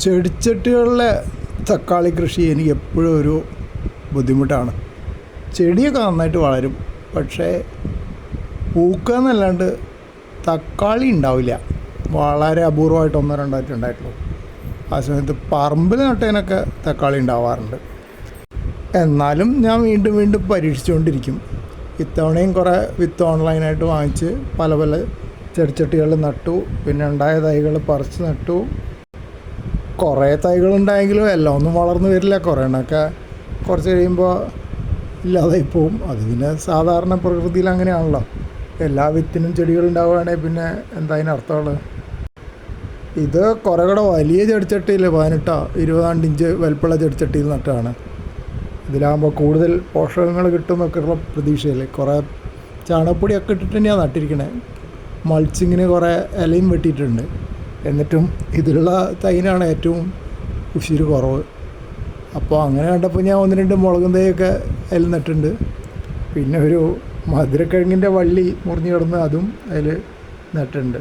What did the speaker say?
ചെടിച്ചട്ടികളിലെ തക്കാളി കൃഷി എനിക്ക് എപ്പോഴും ഒരു ബുദ്ധിമുട്ടാണ്. ചെടിയൊക്കെ നന്നായിട്ട് വളരും. പക്ഷേ പൂക്കുക എന്നല്ലാണ്ട് തക്കാളി ഉണ്ടാവില്ല. വളരെ അപൂർവമായിട്ട് ഒന്നോ രണ്ടായിട്ട് ഉണ്ടായിട്ടുള്ളൂ. ആ സമയത്ത് പറമ്പിൽ നട്ടതിനൊക്കെ തക്കാളി ഉണ്ടാവാറുണ്ട്. എന്നാലും ഞാൻ വീണ്ടും വീണ്ടും പരീക്ഷിച്ചുകൊണ്ടിരിക്കും. ഇത്തവണയും കുറേ വിത്ത് ഓൺലൈനായിട്ട് വാങ്ങിച്ച് പല പല ചെടിച്ചട്ടികൾ നട്ടു. പിന്നെ ഉണ്ടായ തൈകൾ പറിച്ച് നട്ടു. കുറേ തൈകളുണ്ടായെങ്കിലും എല്ലാം ഒന്നും വളർന്നു വരില്ല. കുറേ എണ്ണമൊക്കെ കുറച്ച് കഴിയുമ്പോൾ ഇല്ലാതായി പോവും. അത് പിന്നെ സാധാരണ പ്രകൃതിയിൽ അങ്ങനെയാണല്ലോ. എല്ലാ വിത്തിനും ചെടികളുണ്ടാവുകയാണെങ്കിൽ പിന്നെ എന്താ അതിനർത്ഥമുള്ളത്? ഇത് കുറേ കൂടെ വലിയ ചെടിച്ചട്ടിയിൽ പതിനെട്ടോ ഇരുപതാണ്ട് ഇഞ്ച് വലിപ്പുള്ള ചെടിച്ചട്ടിയിൽ നട്ടാണ് ഇതിലാകുമ്പോൾ കൂടുതൽ പോഷകങ്ങൾ കിട്ടുമെന്നൊക്കെയുള്ള പ്രതീക്ഷയില്ലേ? കുറേ ചാണകപ്പൊടിയൊക്കെ ഇട്ടിട്ട് തന്നെയാണ് നട്ടിരിക്കണേ. മൾച്ചിങ്ങിന് കുറേ ഇലയും വെട്ടിയിട്ടുണ്ട്. എന്നിട്ടും ഇതിലുള്ള തൈനാണ് ഏറ്റവും ഉശിര് കുറവ്. അപ്പോൾ അങ്ങനെ കണ്ടപ്പോൾ ഞാൻ ഒന്ന് രണ്ട് മുളകും തൈയൊക്കെ അതിൽ നട്ടിട്ടുണ്ട്. പിന്നെ ഒരു മധുരക്കിഴങ്ങിന്റെ വള്ളി മുറിഞ്ഞു കിടന്ന് അതും അതിൽ നട്ടിട്ടുണ്ട്.